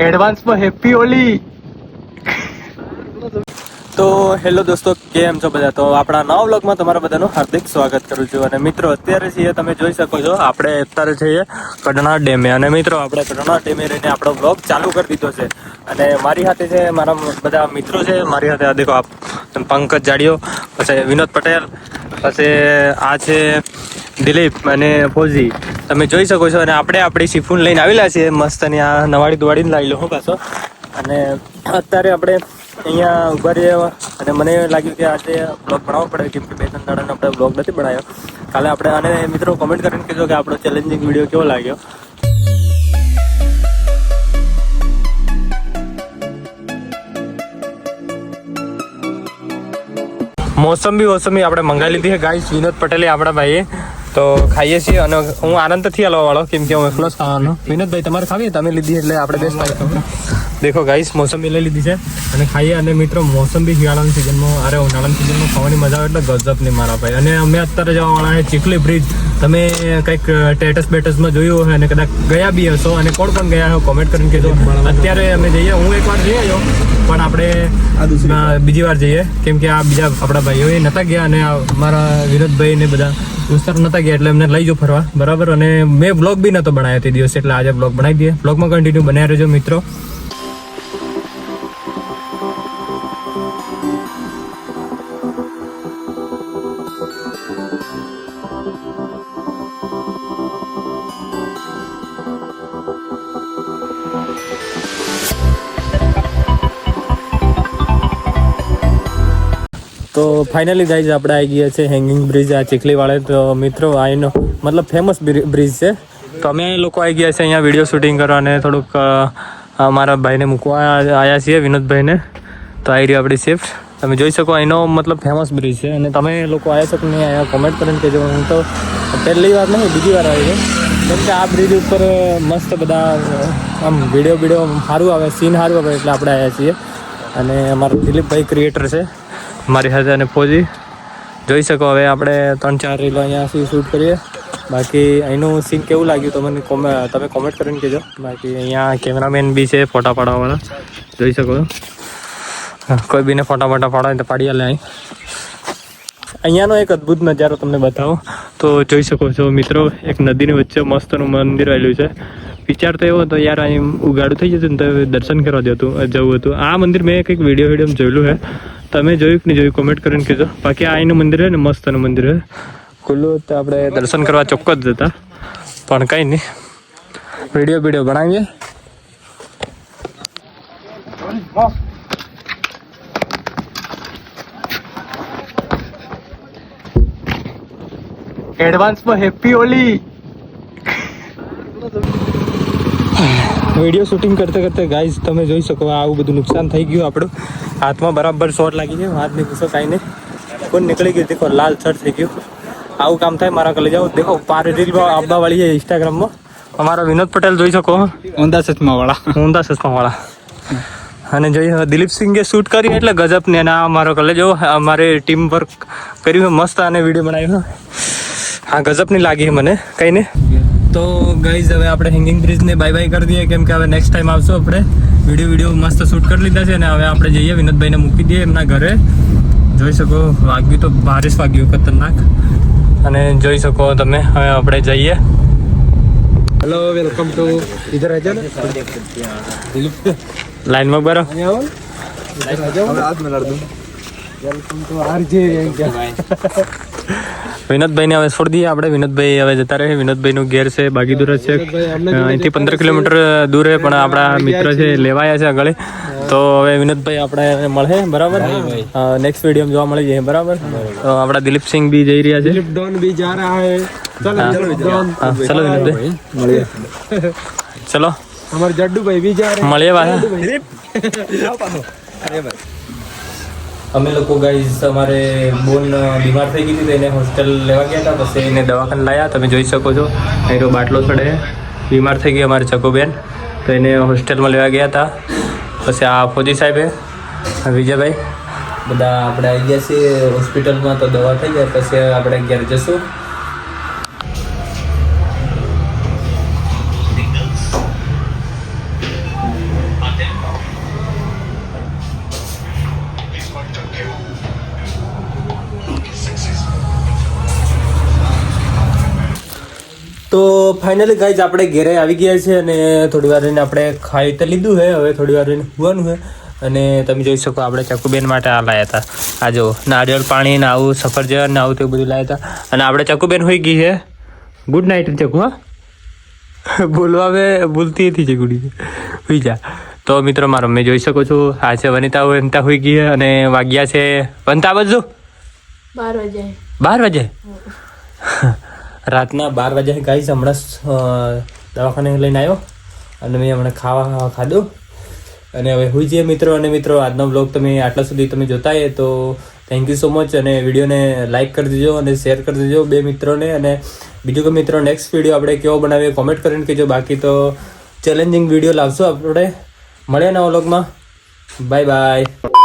એડવાન્સમાં હેપી ઓલી તો હેલો દોસ્તો, કેમ છો બધા? તો આપણા નવા વ્લોગમાં તમારા બધાનું હાર્દિક સ્વાગત કરું છું. અને મિત્રો, અત્યારે છીએ તમે જોઈ શકો છો, આપણે અત્યારે છીએ કડણા ડેમે. અને મિત્રો, આપણે કડણા ડેમે રહીને આપણો વ્લોગ ચાલુ કરી દીધો છે. અને મારી સાથે છે, મારા બધા મિત્રો છે, મારી સાથે આ દેખો આપ, પંકજ જાડિયો, પછી વિનોદ પટેલ પછી આ છે દિલીપ અને ફોજી. તમે જોઈ શકો છો અને આપણે આપણી સીફૂન લઈને આવેલા છીએ. મસ્ત અહીંયા નવાડી દુવાડીને લાવી લો પાછો. અને અત્યારે આપણે અહીંયા ઊભા રહ્યા અને મને લાગ્યું કે આજે બ્લોગ બનાવવો પડે કેમ કે બે ત્રણ દાડાનો આપણે બ્લોગ નથી બનાવ્યો. કાલે આપણે અને મિત્રો કોમેન્ટ કરીને કીધો કે આપણો ચેલેન્જિંગ વીડિયો કેવો લાગ્યો? મોસંબી મોસંબી આપણે મંગાવી લીધી છે. ગાઈસ વિનોદ પટેલે આપણા ભાઈએ તો ખાઈએ છીએ અને હું આનંદથી હલવા વાળો કેમ કે હું એકલો જ ખાવાનો. વિનોદભાઈ તમારે ખાવી તમે લીધી એટલે આપણે બેસ્ટ ખાઈ દેખો ગાઈસ મોસંબી લઈ લીધી છે અને ખાઈએ અને મિત્રો મોસંબી શિયાળાની સિઝનમાં અરે ઉનાળાની સિઝનમાં ખાવાની મજા આવે એટલે ગજબ નહીં મારા ભાઈ. અને અમે અત્યારે જવા વાળા છે ચીખલી બ્રિજ તમે કંઈક ટેટસ બેટસમાં જોયું હોય અને કદાચ ગયા બી હશો અને કોણ કોણ ગયા હો કોમેન્ટ કરીને કહેજો. અત્યારે અમે જઈએ હું એકવાર જઈ આવ્યો પણ આપણે બીજી વાર જઈએ. કેમ કે આ બીજા આપણા ભાઈઓ એ નતા ગયા અને મારા વિનોદભાઈ ને બધા દોસ્તાર નતા ગયા એટલે એમને લઈ જાઓ ફરવા. બરાબર? અને મેં બ્લોગ બી નતો બનાવ્યો તે દિવસે, એટલે આજે બ્લોગ બનાવી દઈએ. બ્લોગમાં કન્ટિન્યુ બનાવી રહેજો મિત્રો. તો ફાઇનલી ગાઈઝ આપણે આવી ગયા છે હેંગિંગ બ્રિજ આ ચીખલી વાળે તો મિત્રો, આ મતલબ ફેમસ બ્રિજ છે. તો અમે લોકો આવી ગયા છે અહીંયા વીડિયો શૂટિંગ કરવા અને થોડુંક અમારા ભાઈને મૂકવા આવ્યા છીએ, વિનોદભાઈને. તો આવી રહ્યું આપણી શિફ્ટ તમે જોઈ શકો એનો મતલબ ફેમસ બ્રિજ છે. અને તમે લોકો આવ્યા છો કે નહીં, અહીંયા કોમેન્ટ કરીને કહેજો. હું તો પહેલી વાર નહીં, બીજી વાર આવી છે કેમ કે આ બ્રિજ ઉપર મસ્ત બધા આમ વીડિયો વીડિયો સારું આવે સીન સારું આવે એટલે આપણે આવ્યા છીએ. અને અમારા દિલીપભાઈ ક્રિએટર છે. મારી સાથે અને ફોજી. જોઈ શકો હવે આપણે ત્રણ ચાર રીલો અહીંયાથી શૂટ કરીએ. બાકી અહીંનું સીન કેવું લાગ્યું તો મને કોમે, તમે કોમેન્ટ કરીને કહેજો. બાકી અહીંયા કેમેરામેન બી છે ફોટા પાડવાવાળા. જોઈ શકો કોઈ બીને ફોટા ફોટા પાડવા તો પાડી આલે અહીં. અહીંયાનો એક અદ્ભુત નજારો તમને બતાવો. તો જોઈ શકો છો મિત્રો, એક નદીની વચ્ચે મસ્તનું મંદિર આવેલું છે. વિચાર તો એવો હતો, યાર અહીં ઉગાડું થઈ જતું ને દર્શન કરવા જતું જવું હતું. આ મંદિર મેં કંઈક વીડિયો વીડિયો જોયેલું છે. તમે જોયું કે નહીં જોયું? કોમેન્ટ કરીને કહેજો. બાકી આ અહીંનું મંદિર છે ને, મસ્તનું મંદિર છે. ખુલ્લું તો આપણે દર્શન કરવા ચોક્કસ જતા. પણ કંઈ નહીં. વીડિયો વીડિયો બનાવીએ. એડવાન્સમાં હેપી હોલી વીડિયો શૂટિંગ કરતા કરતા ગાઈઝ તમે જોઈ શકો આવું બધું નુકસાન થઈ ગયું આપણું. હાથમાં બરાબર શોટ લાગી ગયો હાથ નહીં પૂછો કાંઈ નહીં. કોણ નીકળી ગયું દેખો લાલ શર્ટ થઈ ગયું. આવું કામ થાય મારા કલે જાઓ. દેખો પાર રીલ આવવા વાળી છે ઇન્સ્ટાગ્રામમાં અમારા વિનોદ પટેલ જોઈ શકો. ઊંધા સચમાં વાળા ઊંધા ચશ્મા વાળા અને જોઈએ દિલીપ સિંગે શૂટ કરી એટલે ગજબ ને આ મારો કલે જો અમારે ટીમ વર્ક કર્યું મસ્ત અને વીડિયો બનાવ્યો હા ગજબની લાગી મને. કંઈ ને તો ગઈઝ હવે આપણે હેંગિંગ બ્રિજને બાય બાય કરી દઈએ. કેમ કે હવે નેક્સ્ટ ટાઈમ આવશું આપણે. વીડિયો વીડિયો મસ્ત શૂટ કરી લીધા છે અને હવે આપણે જઈએ વિનોદભાઈને મૂકી દઈએ એમના ઘરે. જોઈ શકો વાગ્યું તો બારિશ વાગ્યું ખતરનાક. અને જોઈ શકો તમે હવે આપણે જઈએ. હેલો વેલકમ ટુ ઇધર ને। લાઈનમાં બરો વેલકમ ટુ આરજે વિનોદભાઈને હવે છોડી દઈએ આપણે. વિનોદભાઈ હવે જતા રહે. વિનોદભાઈનું ઘેર છે બાકી દૂર છે. અહીંથી પંદર કિલોમીટર દૂર છે પણ આપણા મિત્ર છે લેવાયા છે આગળ. તો હવે વિનોદભાઈ આપણે મળે બરાબર? નેક્સ્ટ વીડિયો જોવા મળી જાય બરાબર? તો આપણા દિલીપસિંહ બી જઈ રહ્યા છે. ડોન ચલો વિનોદભાઈ. મળીએ. ચલો. અમાર જડ્ડુભાઈ બી જા મળીએ ભાઈ અરે ભાઈ. અમે લોકો ગાઈઝ અમારે બોન બીમાર થઈ ગઈ હતી તો એને હોસ્ટેલ લેવા ગયા હતા. પછી એને દવાખાને લાયા. તમે જોઈ શકો છો. એનો બાટલો ચડે બીમાર થઈ ગઈ અમારી ચકોબેન. તો એને હોસ્ટેલમાં લેવા ગયા હતા. પછી આ ફોજી સાહેબે, વિજયભાઈ. બધા આપણે આવી ગયા છીએ હોસ્પિટલમાં તો દવા થઈ જાય. પછી આપણે ઘેર જશું. તો ફાઇનલી ગાઈઝ આપણે ઘેરે આવી ગયા છે અને થોડી વાર રહીને આપણે ખાઈ તો લીધું છે હવે થોડી વાર રહીને હોવાનું છે. અને તમે જોઈ શકો આપણે ચકુબેન માટે આ લાયા હતા. આ જો નારિયેળ પાણી ને આવું સફરજન ને આવું તેવું બધું લાયા હતા. અને આપણે ચકુબેન હોઈ ગઈ છે. ગુડ નાઇટ ચકુ હા? બોલવા હવે ભૂલતી હતી ચકુડી હોઈ જા. તો મિત્રો મારો મેં જોઈ શકો છો આ છે વનિતા વનિતા હોઈ ગઈ અને વાગ્યા છે વનતા બધું બાર વાગે બાર વાગે રાતના બાર વાગે ગાઈસ હમણાં દવાખાને લઈને આવ્યો અને મેં હમણાં ખાવા ખાધું. અને હવે હું જઈએ મિત્રો અને મિત્રો, આજનો બ્લોગ તમે આટલા સુધી તમે જોતા હોય તો થેન્ક યુ સો મચ અને વિડીયોને લાઇક કરી દેજો અને શેર કરી દેજો બે મિત્રોને. અને બીજું કે મિત્રો નેક્સ્ટ વીડિયો આપણે કેવો બનાવીએ કોમેન્ટ કરીને કહેજો. બાકી તો ચેલેન્જિંગ વીડિયો લાવશું આપણે. મળે નવા વ્લોગમાં બાય બાય